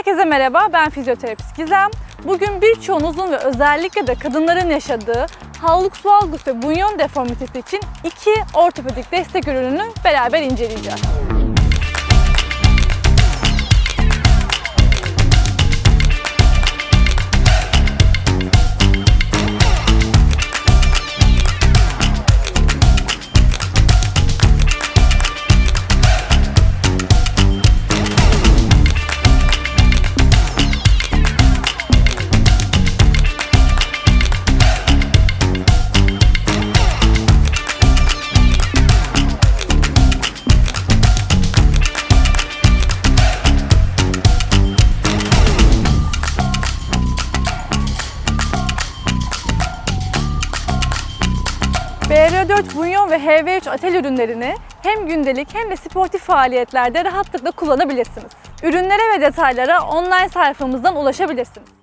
Herkese merhaba, ben fizyoterapist Gizem. Bugün birçoğunuzun ve özellikle de kadınların yaşadığı hallux valgus ve bunyon deformitesi için iki ortopedik destek ürününü beraber inceleyeceğiz. BR4 bunyon ve HV3 atel ürünlerini hem gündelik hem de sportif faaliyetlerde rahatlıkla kullanabilirsiniz. Ürünlere ve detaylara online sayfamızdan ulaşabilirsiniz.